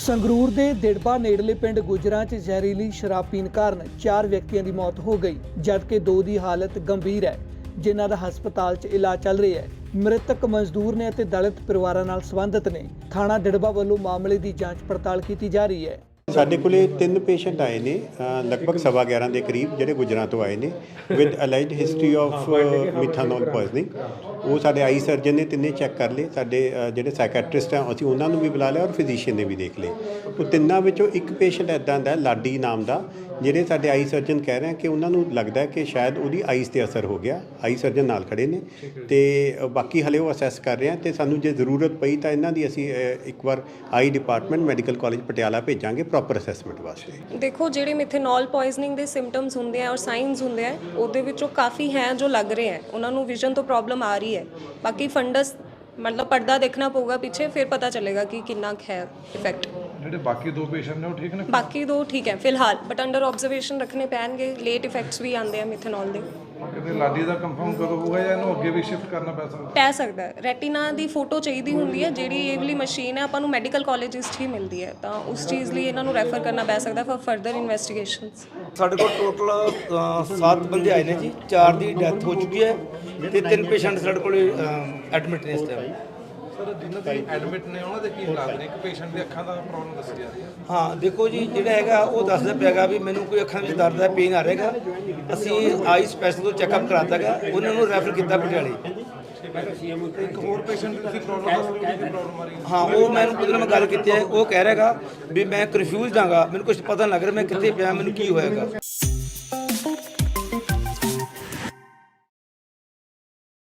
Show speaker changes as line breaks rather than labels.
ਸੰਗਰੂਰ ਦੇ ਦਿੜਬਾ ਨੇੜਲੇ ਪਿੰਡ ਗੁਜਰਾਂ 'ਚ ਜ਼ਹਿਰੀਲੀ ਸ਼ਰਾਬ ਪੀਣ ਕਾਰਨ 4 ਵਿਅਕਤੀਆਂ ਦੀ ਮੌਤ ਹੋ ਗਈ, ਜਦਕਿ 2 ਦੀ ਹਾਲਤ ਗੰਭੀਰ ਹੈ, ਜਿਨ੍ਹਾਂ ਦਾ ਹਸਪਤਾਲ 'ਚ ਇਲਾਜ ਚੱਲ ਰਿਹਾ ਹੈ। ਮ੍ਰਿਤਕ ਮਜ਼ਦੂਰ ਨੇ ਅਤੇ ਦਲਿਤ ਪਰਿਵਾਰਾਂ ਨਾਲ ਸੰਬੰਧਿਤ ਨੇ। ਥਾਣਾ ਦਿੜਬਾ ਵੱਲੋਂ ਮਾਮਲੇ ਦੀ ਜਾਂਚ ਪੜਤਾਲ ਕੀਤੀ ਜਾ ਰਹੀ ਹੈ।
ਸਾਡੇ ਕੋਲੇ ਤਿੰਨ ਪੇਸ਼ੈਂਟ ਆਏ ਨੇ ਲਗਭਗ ਸਵਾ 11 ਦੇ ਕਰੀਬ ਜਿਹੜੇ ਗੁਜਰਾਂ ਤੋਂ ਆਏ ਨੇ with alleged history of methanol poisoning ਉਹ ਸਾਡੇ ਆਈ ਸਰਜਨ ਨੇ ਤਿੰਨੇ ਚੈੱਕ ਕਰ ਲਏ, ਸਾਡੇ ਜਿਹੜੇ ਸਾਈਕੈਟ੍ਰਿਸਟ ਆ, ਅਸੀਂ ਉਹਨਾਂ ਨੂੰ ਵੀ ਬੁਲਾ ਲਿਆ ਔਰ ਫਿਜ਼ੀਸ਼ੀਅਨ ਨੇ ਵੀ ਦੇਖ ਲਏ। ਉਹ ਤਿੰਨਾਂ ਵਿੱਚੋਂ ਇੱਕ ਪੇਸ਼ੈਂਟ ਐਦਾਂ ਦਾ ਲਾਡੀ ਨਾਮ ਦਾ ਜਿਹੜੇ ਸਾਡੇ ਆਈ ਸਰਜਨ ਕਹਿ ਰਹੇ ਆ ਕਿ ਉਹਨਾਂ ਨੂੰ ਲੱਗਦਾ ਹੈ ਕਿ ਸ਼ਾਇਦ ਉਹਦੀ ਆਈਸ ਤੇ ਅਸਰ ਹੋ ਗਿਆ ਆਈ ਸਰਜਨ ਨਾਲ ਖੜੇ ਨੇ ਤੇ ਬਾਕੀ ਹਲੇ ਉਹ ਅਸੈਸ ਕਰ ਰਹੇ ਆ ਤੇ ਸਾਨੂੰ ਜੇ ਜ਼ਰੂਰਤ ਪਈ ਤਾਂ ਇਹਨਾਂ ਦੀ ਅਸੀਂ ਇੱਕ ਵਾਰ eye department medical college Patiala ਭੇਜਾਂਗੇ ਪ੍ਰੋਪਰ ਅਸੈਸਮੈਂਟ ਵਾਸਤੇ।
ਦੇਖੋ ਜਿਹੜੇ ਮਿਥੇਨੋਲ ਪੋਇਜ਼ਨਿੰਗ ਦੇ ਸਿੰਪਟਮਸ ਹੁੰਦੇ ਆ ਔਰ ਸਾਈਨਸ ਹੁੰਦੇ ਆ ਉਹਦੇ ਵਿੱਚੋਂ ਕਾਫੀ ਹੈ ਜੋ ਲੱਗ ਰਹੇ ਹੈ ਉਹਨਾਂ ਨੂੰ ਵਿਜ਼ਨ ਤੋਂ ਪ੍ਰੋਬਲਮ ਆ ਰਹੀ ਹੈ। ਬਾਕੀ ਫੰਡਸ ਮਤਲਬ ਪਰਦਾ ਦੇਖਣਾ ਪਊਗਾ ਪਿੱਛੇ ਫਿਰ ਪਤਾ ਚੱਲੇਗਾ ਕਿ ਕਿੰਨਾ ਕੁ ਹੈ ਇਫੈਕਟ
ਜਿਹੜੇ ਬਾਕੀ ਦੋ ਪੇਸ਼ੈਂਟ ਨੇ ਉਹ ਠੀਕ ਨੇ?
ਬਾਕੀ ਦੋ ਠੀਕ ਹੈ ਫਿਲਹਾਲ ਬਟ ਅੰਡਰ ਆਬਜ਼ਰਵੇਸ਼ਨ ਰੱਖਣੇ ਪੈਣਗੇ ਲੇਟ ਇਫੈਕਟਸ ਵੀ ਆਉਂਦੇ ਆ ਮਿਥੇਨੋਲ ਦੇ।
ਕਿਤੇ ਲਾਡੀ ਦਾ ਕੰਫਰਮ ਕਦੋਂ ਹੋਊਗਾ ਜਾਂ ਇਹਨੂੰ ਅੱਗੇ ਵੀ ਸ਼ਿਫਟ ਕਰਨਾ ਪੈ ਸਕਦਾ?
ਪੈ ਸਕਦਾ ਰੈਟੀਨਾ ਦੀ ਫੋਟੋ ਚਾਹੀਦੀ ਹੁੰਦੀ ਹੈ ਜਿਹੜੀ ਇਹ ਵਾਲੀ ਮਸ਼ੀਨ ਹੈ ਆਪਾਂ ਨੂੰ ਮੈਡੀਕਲ ਕਾਲਜਿਸ 'ਚ ਹੀ ਮਿਲਦੀ ਹੈ। ਤਾਂ ਉਸ ਚੀਜ਼ ਲਈ ਇਹਨਾਂ ਨੂੰ ਰੈਫਰ ਕਰਨਾ ਪੈ ਸਕਦਾ ਫॉर ਫਰਦਰ ਇਨਵੈਸਟੀਗੇਸ਼ਨਸ
ਸਾਡੇ ਕੋਲ ਟੋਟਲ 7 ਬੰਦੇ ਆਏ ਨੇ ਜੀ 4 ਦੀ ਡੈਥ ਹੋ ਚੁੱਕੀ ਹੈ ਤੇ ਤਿੰਨ ਪੇਸ਼ੈਂਟ ਸਾਡੇ ਕੋਲ ਐਡਮਿਟ ਨੇ ਇਸ ਟਾਈਮ
ਸਰ ਜਿਨ੍ਹਾਂ ਦੇ ਐਡਮਿਟ ਨੇ ਉਹਨਾਂ ਦੇ ਕੀ ਹਾਲਾਤ ਨੇ? ਇੱਕ ਪੇਸ਼ੈਂਟ ਦੀ ਅੱਖਾਂ ਦਾ ਪ੍ਰੋਬਲਮ ਦੱਸੀ ਜਾ ਰਹੀ ਹੈ।
ਹਾਂ ਦੇਖੋ ਜੀ ਜਿਹੜਾ ਹੈਗਾ ਉਹ ਦੱਸਦਾ ਪਿਆਗਾ ਵੀ ਮੈਨੂੰ ਕੋਈ ਅੱਖਾਂ ਵਿੱਚ ਦਰਦ ਹੈ ਪੇਨ ਆ ਰਿਹਾਗਾ ਅਸੀਂ ਆਈ ਸਪੈਸ਼ਲ ਤੋਂ ਚੈੱਅਪ ਕਰਾਤਾਗਾ ਉਹਨਾਂ ਨੂੰ ਰੈਫਰ ਕੀਤਾ ਪਟਿਆਲੇ।
ਇੱਕ ਹੋਰ ਪੇਸ਼ੈਂਟ ਦੀ ਤੁਸੀਂ ਪ੍ਰੋਬਲਮ ਦੱਸ ਰਹੇ ਹੋ ਕੀ ਪ੍ਰੋਬਲਮ ਆ ਰਹੀ ਹੈ।
ਹਾਂ ਉਹ ਮੈਨੂੰ ਨਾਲ ਮੈਂ ਗੱਲ ਕੀਤੀ ਹੈ। ਉਹ ਕਹਿ ਰਿਹਾਗਾ ਵੀ ਮੈਂ ਕਨਫਿਊਜ਼ਡ ਹਾਂਗਾ ਮੈਨੂੰ ਕੁਝ ਪਤਾ ਨਹੀਂ ਲੱਗ ਰਿਹਾ ਮੈਂ ਕਿੱਥੇ ਪਿਆ ਮੈਨੂੰ ਕੀ ਹੋਏਗਾ